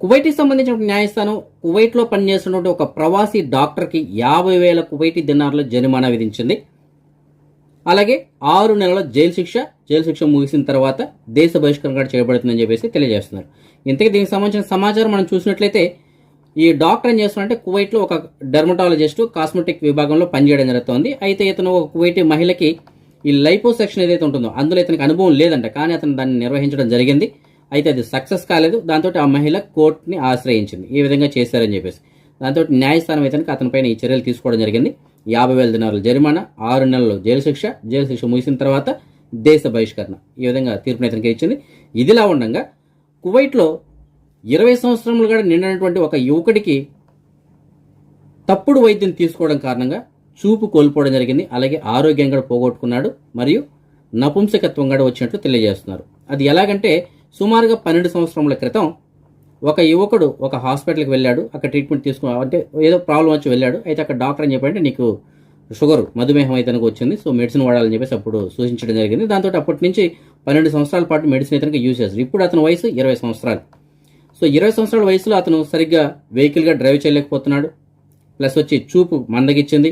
కువైట్కి సంబంధించిన న్యాయస్థానం కువైట్లో పనిచేస్తున్నటువంటి ఒక ప్రవాసీ డాక్టర్కి యాభై వేల కువైటీ దినార్ల జరిమానా విధించింది. అలాగే ఆరు నెలల జైలు శిక్ష జైలు శిక్ష ముగిసిన తర్వాత దేశ బహిష్కరణ కూడా చేయబడుతుందని చెప్పేసి తెలియజేస్తున్నారు. ఇంతకీ దీనికి సంబంధించిన సమాచారం మనం చూసినట్లయితే ఈ డాక్టర్ ఏం చేస్తున్నారంటే కువైట్లో ఒక డెర్మటాలజిస్ట్ కాస్మెటిక్ విభాగంలో పనిచేయడం జరుగుతోంది. అయితే ఇతను ఒక కువైటీ మహిళకి ఈ లైపో సెక్షన్ ఏదైతే ఉంటుందో అందులో ఇతనికి అనుభవం లేదంట కానీ అతను దాన్ని నిర్వహించడం జరిగింది. అయితే అది సక్సెస్ కాలేదు. దాంతో ఆ మహిళ కోర్టుని ఆశ్రయించింది. ఈ విధంగా చేశారని చెప్పేసి. దాంతో న్యాయస్థానం అయితే అతనిపైన ఈ చర్యలు తీసుకోవడం జరిగింది. యాభై వేల దినారుల జరిమానా ఆరు నెలలు జైలు శిక్ష జైలు శిక్ష ముగిసిన తర్వాత దేశ బహిష్కరణ. ఈ విధంగా తీర్పుని ఇతనికి ఇచ్చింది. ఇదిలా ఉండగా కువైట్లో ఇరవై సంవత్సరములు కూడా నిండినటువంటి ఒక యువకుడికి తప్పుడు వైద్యం తీసుకోవడం కారణంగా చూపు కోల్పోవడం జరిగింది. అలాగే ఆరోగ్యం కూడా పోగొట్టుకున్నాడు. మరియు నపుంసకత్వం కూడా వచ్చినట్లు తెలియజేస్తున్నారు. అది ఎలాగంటే సుమారుగా పన్నెండు సంవత్సరముల క్రితం ఒక యువకుడు ఒక హాస్పిటల్కి వెళ్ళాడు. అక్కడ ట్రీట్మెంట్ తీసుకున్నా అంటే ఏదో ప్రాబ్లం వచ్చి వెళ్ళాడు. అయితే అక్కడ డాక్టర్ అని చెప్పంటే నీకు షుగర్ మధుమేహం అయితే వచ్చింది. సో మెడిసిన్ వాడాలని చెప్పేసి అప్పుడు సూచించడం జరిగింది. దాంతో అప్పటి నుంచి పన్నెండు సంవత్సరాల పాటు మెడిసిన్ అయితే యూజ్ చేస్తారు ఇప్పుడు అతని వయసు ఇరవై సంవత్సరాలు. సో ఇరవై సంవత్సరాల వయసులో అతను సరిగ్గా వెహికల్గా డ్రైవ్ చేయలేకపోతున్నాడు. ప్లస్ వచ్చి చూపు మందగిచ్చింది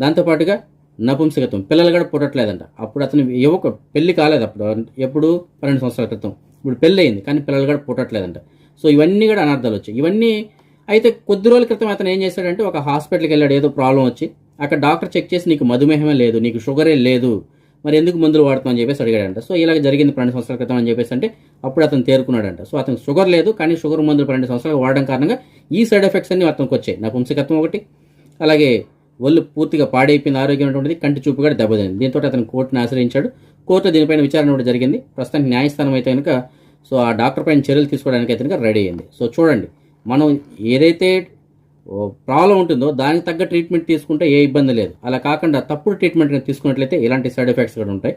దాంతోపాటుగా నపుంసకత్వం. పిల్లలు కూడా పుట్టట్లేదంట. అప్పుడు అతను యువక పెళ్ళి కాలేదు అప్పుడు. ఎప్పుడు? పన్నెండు సంవత్సరాల క్రితం. ఇప్పుడు పెళ్ళి అయింది కానీ పిల్లలు కూడా పుట్టట్లేదంట. సో ఇవన్నీ కూడా అనర్థాలు వచ్చాయి. ఇవన్నీ అయితే కొద్ది రోజుల క్రితం అతను ఏం చేశాడంటే ఒక హాస్పిటల్కి వెళ్ళాడు ఏదో ప్రాబ్లం వచ్చి అక్కడ డాక్టర్ చెక్ చేసి నీకు మధుమేహమే లేదు నీకు షుగరే లేదు మరి ఎందుకు మందులు వాడుతావు అని చెప్పేసి అడిగాడంట. సో ఇలాగ జరిగింది పన్నెండు సంవత్సరాల క్రితం అని చెప్పేసి అంటే అప్పుడు అతను తేరుకున్నాడంట. సో అతనికి షుగర్ లేదు కానీ షుగర్ మందులు పన్నెండు సంవత్సరాలు వాడడం కారణంగా ఈ సైడ్ ఎఫెక్ట్స్ అన్ని అతనికి వచ్చాయి. నపుంసకత్వం ఒకటి అలాగే ఒళ్ళు పూర్తిగా పాడైపోయిన ఆరోగ్యం ఉంటుంది కంటి చూపు కూడా దెబ్బతింది. దీంతో అతను కోర్టును ఆశ్రయించాడు. కోర్టు దీనిపైన విచారణ కూడా జరిగింది. ప్రస్తుతానికి న్యాయస్థానం అయితే కనుక సో ఆ డాక్టర్ పైన చర్యలు తీసుకోవడానికి అయితే కనుక రెడీ అయింది. సో చూడండి మనం ఏదైతే ప్రాబ్లం ఉంటుందో దానికి తగ్గ ట్రీట్మెంట్ తీసుకుంటే ఏ ఇబ్బంది లేదు. అలా కాకుండా తప్పుడు ట్రీట్మెంట్ తీసుకున్నట్లయితే ఇలాంటి సైడ్ ఎఫెక్ట్స్ కూడా ఉంటాయి.